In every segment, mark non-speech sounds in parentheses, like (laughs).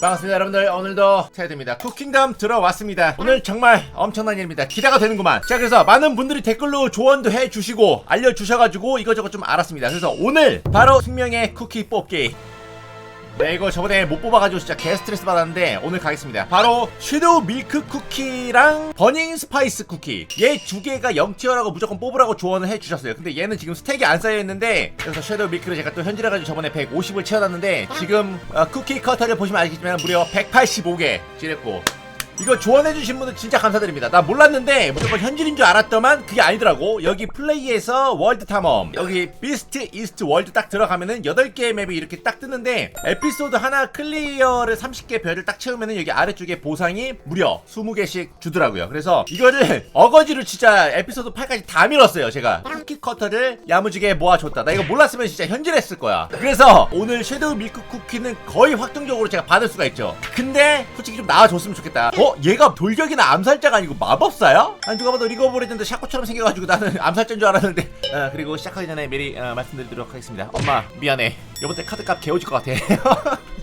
반갑습니다 여러분들. 오늘도 테드입니다. 쿠킹덤 들어왔습니다. 오늘 정말 엄청난 일입니다. 기대가 되는구만. 자 그래서 많은 분들이 댓글로 조언도 해주시고 알려주셔가지고 이것저것 좀 알았습니다. 그래서 오늘 바로 숙명의 쿠키 뽑기 네 이거 저번에 못 뽑아가지고 진짜 개 스트레스 받았는데 오늘 가겠습니다. 바로 섀도우 밀크 쿠키랑 버닝 스파이스 쿠키. 얘 두 개가 0티어라고 무조건 뽑으라고 조언을 해주셨어요. 근데 얘는 지금 스택이 안 쌓여있는데 그래서 섀도우 밀크를 제가 또 현질해가지고 저번에 150을 채워놨는데 지금 어, 쿠키 커터를 보시면 알겠지만 무려 185개 찌렸고 이거 조언해주신 분들 진짜 감사드립니다. 나 몰랐는데 무조건 현질인 줄 알았더만 그게 아니더라고. 여기 플레이에서 월드 탐험, 여기 비스트 이스트 월드 딱 들어가면은 8개의 맵이 이렇게 딱 뜨는데 에피소드 하나 클리어를 30개 별을 딱 채우면은 여기 아래쪽에 보상이 무려 20개씩 주더라고요. 그래서 이거를 (laughs) 어거지로 진짜 에피소드 8까지 다 밀었어요. 제가 쿠키 커터를 야무지게 모아줬다. 나 이거 몰랐으면 진짜 현질했을 거야. 그래서 오늘 섀도우 밀크 쿠키는 거의 확정적으로 제가 받을 수가 있죠. 근데 솔직히 좀 나와줬으면 좋겠다. 어? 얘가 돌격이나 암살자가 아니고 마법사야? 아니 누가 봐도 리거브레전드 샤코처럼 생겨가지고 나는 (laughs) 암살자인 줄 알았는데 어, 그리고 시작하기 전에 미리 어, 말씀드리도록 하겠습니다 엄마 미안해 이번 때 카드값 개오질 것 같아 (laughs)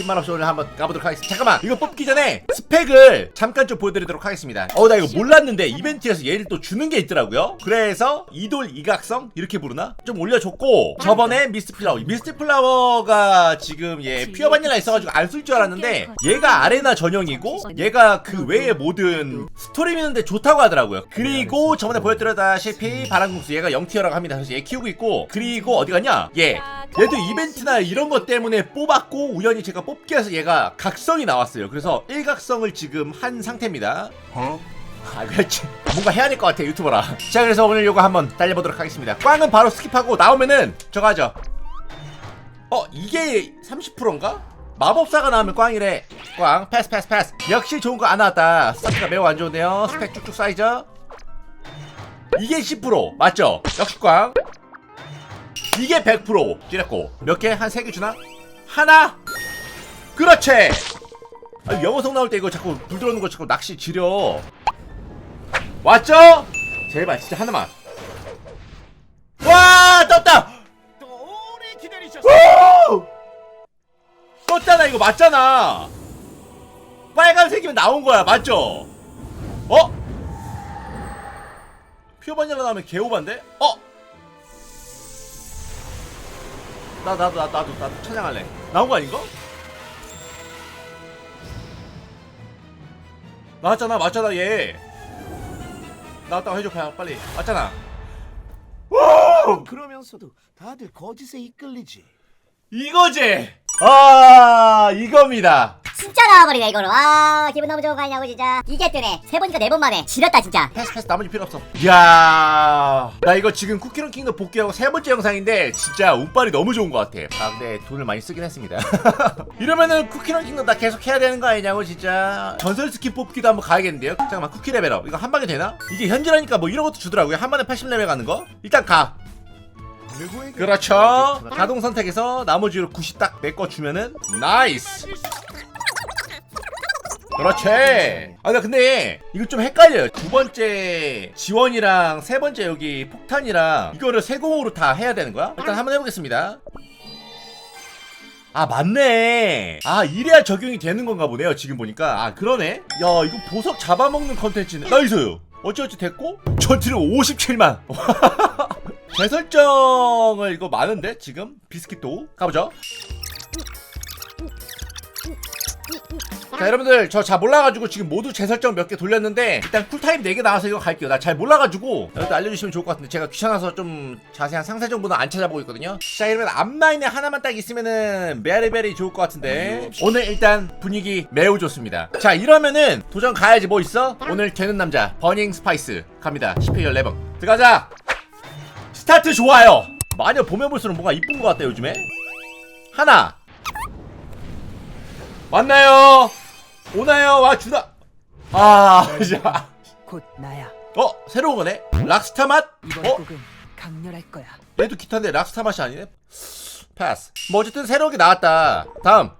흰말 없이 오늘 한번 가보도록 하겠습니다. 잠깐만, 이거 뽑기 전에 스펙을 잠깐 좀 보여드리도록 하겠습니다. 어, 나 이거 몰랐는데 이벤트에서 얘를 또 주는 게 있더라고요. 그래서 이돌 이각성 이렇게 부르나? 좀 올려줬고 저번에 미스트 플라워, 미스트 플라워가 지금 얘 피어 바닐라 있어가지고 안 쓸 줄 알았는데 얘가 아레나 전용이고 얘가 그 외의 모든 스토리 미는데 좋다고 하더라고요. 그리고 저번에 보여드렸다시피 바람국수 얘가 0티어라고 합니다. 그래서 얘 키우고 있고 그리고 어디 갔냐? 얘 얘도 이벤트나 이런 것 때문에 뽑았고 우연히 제가 뽑기 해서 얘가 각성이 나왔어요. 그래서 일각성을 지금 한 상태입니다. 어? 아 그렇지 뭔가 해야 될 것 같아 유튜버라 자 그래서 오늘 요거 한번 달려보도록 하겠습니다 꽝은 바로 스킵하고 나오면은 저거 하죠 어 이게 30%인가? 마법사가 나오면 꽝이래 꽝 패스 패스 패스 역시 좋은 거 안 나왔다 스타트가 매우 안 좋은데요 스펙 쭉쭉 쌓이죠 이게 10% 맞죠? 역시 꽝 이게 100% 찌렸고 몇 개? 한 3개 주나? 하나? 그렇지 아니 영어성 나올 때 이거 자꾸 불 들어오는 거 자꾸 낚시 지려 왔죠? 제발 진짜 하나만 와 떴다. 오! 떴잖아 이거 맞잖아 빨간색이면 나온 거야 맞죠? 어? 피어바닐라 나오면 개오반데? 어? 나 나도 나, 나도 나도 천장할래 나온 거 아닌가? 나왔잖아 맞잖아 얘 나왔다고 해줘 그냥 빨리 맞잖아 오! 그러면서도 다들 거짓에 이끌리지. 이거지 아 이겁니다 진짜 나와버리네 이거로. 아 기분 너무 좋은 거 아니냐고 진짜. 이게 뜨네. 세 번이니까 네 번 만에. 지렸다 진짜. 패스 패스 나머지 필요 없어. 이야 나 이거 지금 쿠키런 킹도 복귀하고 세 번째 영상인데 진짜 운빨이 너무 좋은 것 같아. 아 근데 돈을 많이 쓰긴 했습니다. (laughs) 이러면은 쿠키런 킹도 나 계속 해야 되는 거 아니냐고 진짜. 전설 스킨 뽑기도 한번 가야겠는데요? 잠깐만 쿠키 레벨업. 이거 한 방에 되나? 이게 현질하니까 뭐 이런 것도 주더라고요. 한 번에 80레벨 가는 거? 일단 가. 그렇죠. 자동 선택해서 나머지로 90딱내거 주면은 나이스 그렇지. 아, 나 근데 이거 좀 헷갈려요. 두 번째 지원이랑 세 번째 여기 폭탄이랑 이거를 세 공으로 다 해야 되는 거야? 일단 한번 해보겠습니다. 아 맞네. 아 이래야 적용이 되는 건가 보네요. 지금 보니까 아 그러네. 야 이거 보석 잡아먹는 컨텐츠네. 나이스요. 어찌어찌 됐고 전투는 57만. 재설정을 이거 많은데 지금 비스킷도 가보죠. 자 여러분들 저 잘 몰라가지고 지금 모두 재설정 몇 개 돌렸는데 일단 쿨타임 4개 나와서 이거 갈게요. 나 잘 몰라가지고 여러분들 알려주시면 좋을 것 같은데 제가 귀찮아서 좀 자세한 상세 정보는 안 찾아보고 있거든요. 자 이러면 앞라인에 하나만 딱 있으면은 베리베리 좋을 것 같은데 오늘 일단 분위기 매우 좋습니다. 자 이러면은 도전 가야지. 뭐 있어? 오늘 되는 남자 버닝 스파이스 갑니다. 10회 14번 들어가자. 스타트 좋아요. 마녀 보면 볼수록 뭔가 이쁜 것 같다 요즘에. 하나 왔나요? 오나요? 와 주다. 아, 자. 곧 나야. 어 새로운 거네. 락스타 맛? 이번 어? 곡은 강렬할 거야. 얘도 기타인데 락스타 맛이 아니네. 패스. 뭐 어쨌든 새로운 게 나왔다. 다음.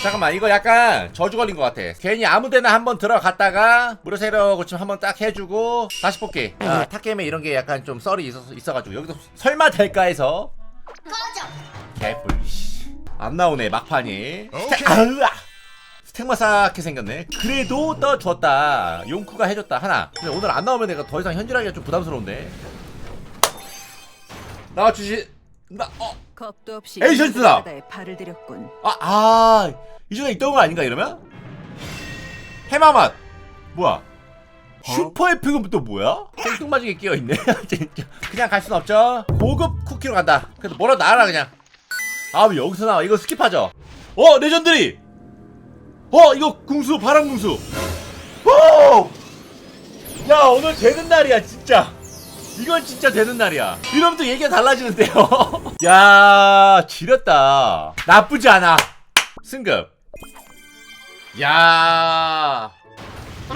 잠깐만 이거 약간 저주 걸린 것 같아. 괜히 아무데나 한번 들어갔다가 무료 세력 고침 한번 딱 해주고 다시 뽑기. 네. 아, 탁게임에 이런 게 약간 좀 썰이 있어 있어가지고 여기서 설마 될까 해서. 개뿔 씨. 안 나오네 막판이 스택 아으아 스택마사케 생겼네 그래도 떠줬다 용쿠가 해줬다 하나 근데 오늘 안 나오면 내가 더 이상 현질하기가 좀 부담스러운데 나와주시 나 어. 겁도 없이 에이전트다! 바다에 발을 들였군. 아, 아, 이전에 있던 거 아닌가 이러면? 해마 맛 뭐야? 슈퍼 F는 또 뭐야? 생뚱맞게 끼어 있네 (laughs) 진짜 그냥 갈 순 없죠 고급 쿠키로 간다 그래도 뭐라도 나와라 그냥 아 왜 여기서 나와. 이거 스킵하죠? 어 레전드리! 어 이거 궁수 바람 궁수. 오! 야 오늘 되는 날이야 진짜. 이건 진짜 되는 날이야. 이러면 또 얘기가 달라지는데요. (laughs) 야 지렸다. 나쁘지 않아. 승급. 야.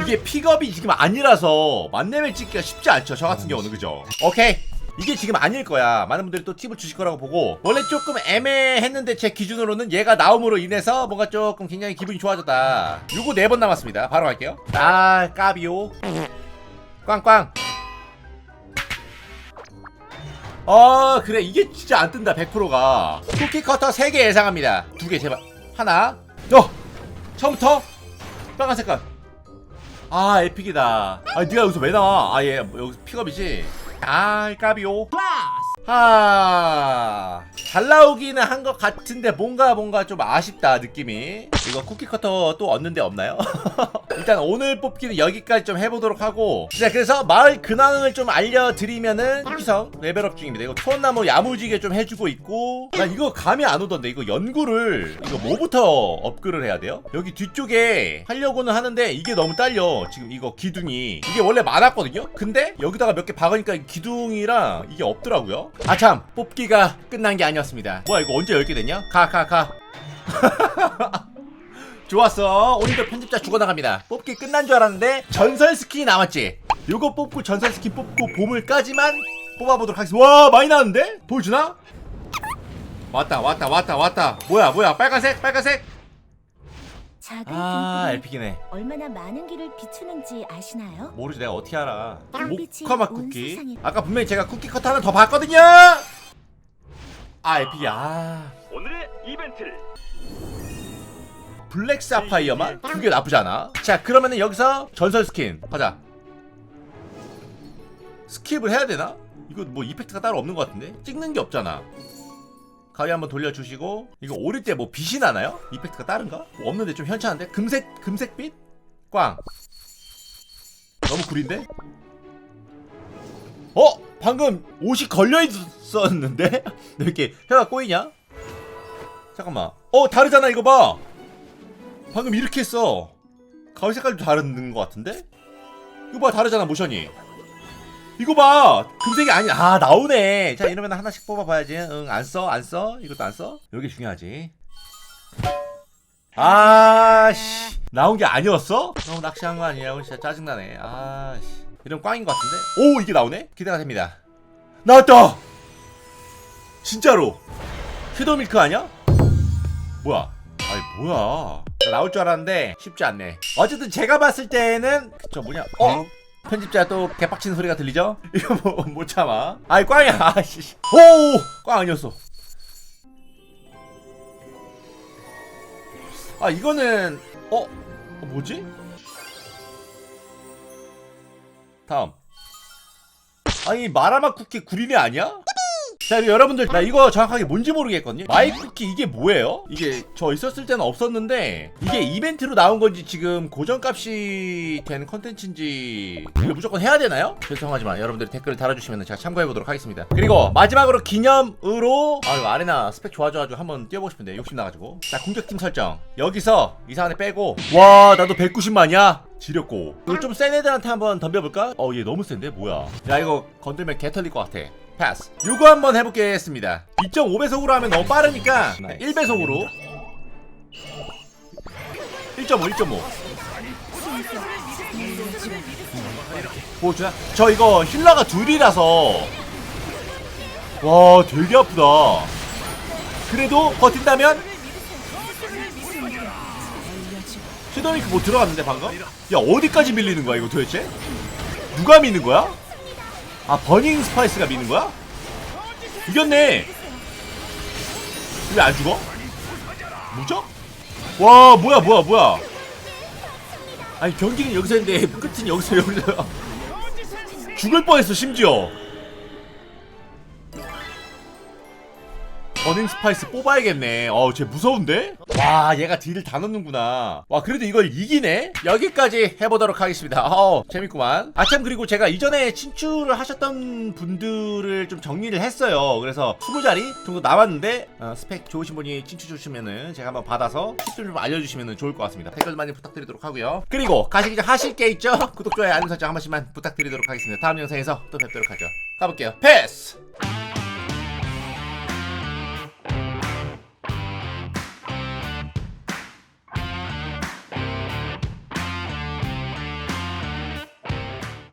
이게 픽업이 지금 아니라서 만렙을 찍기가 쉽지 않죠 저 같은 경우는. 그죠? 오케이 이게 지금 아닐 거야. 많은 분들이 또 팁을 주실 거라고 보고. 원래 조금 애매했는데 제 기준으로는 얘가 나옴으로 인해서 뭔가 조금 굉장히 기분이 좋아졌다. 요거 네 번 남았습니다. 바로 갈게요. 아 까비오. 꽝꽝. 어 그래. 이게 진짜 안 뜬다 100%가. 쿠키 커터 3개 예상합니다. 2개 제발. 하나. 어 처음부터? 빨간 색깔. 아 에픽이다. 아 네가 여기서 왜 나와? 아얘 여기서 픽업이지 아 까비오 하 잘 나오기는 한 것 같은데 뭔가 뭔가 좀 아쉽다 느낌이. 이거 쿠키 커터 또 얻는 데 없나요? (laughs) 일단 오늘 뽑기는 여기까지 좀 해보도록 하고. 자 그래서 마을 근황을 좀 알려드리면은 쿠키성 레벨업 중입니다. 이거 초원나무 야무지게 좀 해주고 있고. 나 이거 감이 안 오던데. 이거 연구를 이거 뭐부터 업글을 해야 돼요? 여기 뒤쪽에 하려고는 하는데 이게 너무 딸려. 지금 이거 기둥이. 이게 원래 많았거든요? 근데 여기다가 몇 개 박으니까 기둥이랑 이게 없더라고요 아참. 뽑기가 끝난 게 아니었습니다. 뭐야 이거 언제 열게 됐냐? 가 가, 가. (laughs) 좋았어. 오늘도 편집자 죽어나갑니다. 뽑기 끝난 줄 알았는데 전설 스킨이 남았지. 요거 뽑고 전설 스킨 뽑고 보물까지만 뽑아보도록 하겠습니다. 와 많이 나왔는데? 보여주나? 왔다 왔다 왔다 왔다. 뭐야 뭐야. 빨간색 빨간색 작은 아 등불이 에픽이네 얼마나 많은 길을 비추는지 아시나요? 모르지 내가 어떻게 알아 모카맛 온 쿠키 세상에. 아까 분명히 제가 쿠키 컷 하나 더 봤거든요 아 에픽이야 아. 오늘의 이벤트를 블랙 사파이어만 두개 나쁘지 않아. 자, 그러면은 여기서 전설 스킨 가자. 스킵을 해야 되나? 이거 뭐 이펙트가 따로 없는 것 같은데? 찍는 게 없잖아. 가위 한번 돌려주시고 이거 오릴 때뭐 빛이 나나요? 이펙트가 다른가? 뭐 없는데 좀 현찮은데? 금색 금색빛? 꽝. 너무 구린데? 어? 방금 옷이 걸려 있었는데? (laughs) 왜 이렇게 혀가 꼬이냐? 잠깐만. 어 다르잖아 이거 봐. 방금 이렇게 했어. 가위 색깔도 다른 것 같은데? 이거 봐 다르잖아 모션이. 이거 봐 금색이 아니 아 나오네. 자 이러면 하나씩 뽑아봐야지. 응안 써안 써. 이것도 안 써. 이게 중요하지. 아씨 나온 게 아니었어? 너무 낚시한 거 아니야? 진짜 짜증나네. 아씨 이런 꽝인 것 같은데? 오 이게 나오네? 기대가 됩니다. 나왔다. 진짜로. 섀도우 밀크 아니야? 뭐야? 아니 뭐야? 나올 줄 알았는데 쉽지 않네. 어쨌든 제가 봤을 때는 그쵸 뭐냐? 어? 편집자 또 개빡치는 소리가 들리죠? (laughs) 이거 뭐 못 참아. 아이 꽝이야. (laughs) 아씨. 오! 꽝 아니었어. 아 이거는 어? 어 뭐지? 다음. 아니 마라맛 쿠키 구린애 아니야? 자 여러분들 나 이거 정확하게 뭔지 모르겠거든요. 마이 쿠키 이게 뭐예요? 이게 저 있었을 때는 없었는데 이게 이벤트로 나온 건지 지금 고정값이 된 컨텐츠인지 이거 무조건 해야 되나요? 죄송하지만 여러분들이 댓글을 달아주시면 제가 참고해보도록 하겠습니다. 그리고 마지막으로 기념으로 아 이거 아레나 스펙 좋아져가지고 한번 뛰어보고 싶은데 욕심 나가지고. 자 공격팀 설정. 여기서 이상한 애 빼고. 와 나도 190만이야 지렸고. 이거 좀 센 애들한테 한번 덤벼볼까? 어 얘 너무 센데? 뭐야? 야 이거 건들면 개 털릴 것 같아. 패스. 요거 한번 해보겠습니다. 2.5배속으로 하면 너무 빠르니까 1배속으로. 1.5 1.5 보여주나? 저 이거 힐러가 둘이라서. 와 되게 아프다. 그래도 버틴다면 섀도우미크 뭐 들어갔는데 방금? 야 어디까지 밀리는 거야 이거 도대체? 누가 미는 거야? 아 버닝 스파이스가 미는 거야? 이겼네 왜 안 죽어? 무적? 와 뭐야 뭐야 뭐야 아니 경기는 여기서 했는데 끝은 여기서 (laughs) 여기서 죽을 뻔했어 심지어 버닝 스파이스 뽑아야겠네. 어우 쟤 무서운데? 와 얘가 딜을 다 넣는구나. 와 그래도 이걸 이기네? 여기까지 해보도록 하겠습니다. 어 재밌구만. 아참 그리고 제가 이전에 친추를 하셨던 분들을 좀 정리를 했어요. 그래서 20자리 정도 남았는데 어, 스펙 좋으신 분이 친추 주시면은 제가 한번 받아서 팁들 좀 알려주시면 좋을 것 같습니다. 댓글 많이 부탁드리도록 하고요. 그리고 가시기 전 하실 게 있죠? 구독, 좋아요, 알림 설정 한 번씩만 부탁드리도록 하겠습니다. 다음 영상에서 또 뵙도록 하죠. 가볼게요. 패스